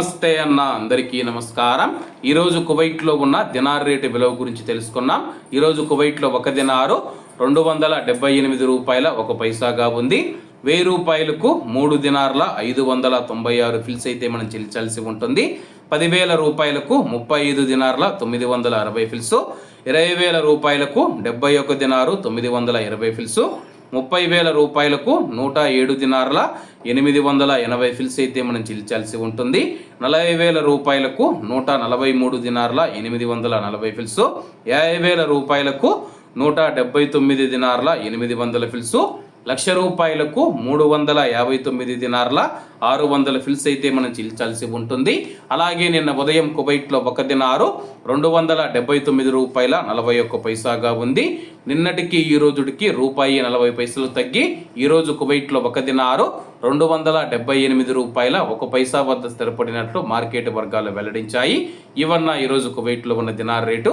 నమస్తే అన్న అందరికీ నమస్కారం. ఈరోజు కువైట్లో ఉన్న దినార్ రేటు విలువ గురించి తెలుసుకున్నాం. ఈరోజు కువైట్లో ఒక దినారు రెండు వందల డెబ్బై ఎనిమిది రూపాయల ఒక పైసాగా ఉంది. వెయ్యి రూపాయలకు మూడు దినార్ల ఐదు వందల తొంభై ఆరు ఫిల్స్ అయితే మనం చెల్లించాల్సి ఉంటుంది. పదివేల రూపాయలకు ముప్పై ఐదు దినార్ల తొమ్మిది వందల అరవై ఫిల్స్. ఇరవై వేల రూపాయలకు డెబ్బై ఒక దినారు తొమ్మిది వందల ఇరవై ఫిల్సు. ముప్పై వేల రూపాయలకు నూట ఏడు దినార్ల ఎనిమిది వందల ఎనభై ఫిల్స్ అయితే మనం చెల్లించాల్సి ఉంటుంది. నలభై వేల రూపాయలకు నూట నలభై మూడు దినార్ల ఎనిమిది వందల నలభై ఫిల్స్. యాభై వేల రూపాయలకు నూట డెబ్బై తొమ్మిది దినార్ల ఎనిమిది వందల ఫిల్సు. లక్ష రూపాయలకు మూడు వందల యాభై తొమ్మిది దినార్ల ఆరు వందల ఫిల్స్ అయితే మనం చెల్లించాల్సి ఉంటుంది. అలాగే నిన్న ఉదయం కువైట్లో ఒక దినారు రెండు వందల డెబ్బై తొమ్మిది రూపాయల నలభై ఒక్క పైసాగా ఉంది. నిన్నటికి ఈ రోజుడికి రూపాయి నలభై పైసలు తగ్గి ఈరోజు కువైట్లో ఒక దినారు రెండు వందల డెబ్బై ఎనిమిది రూపాయల ఒక పైసా వద్ద స్థిరపడినట్లు మార్కెట్ వర్గాలు వెల్లడించాయి. ఇవన్న ఈరోజు కువైట్లో ఉన్న దినార్ రేటు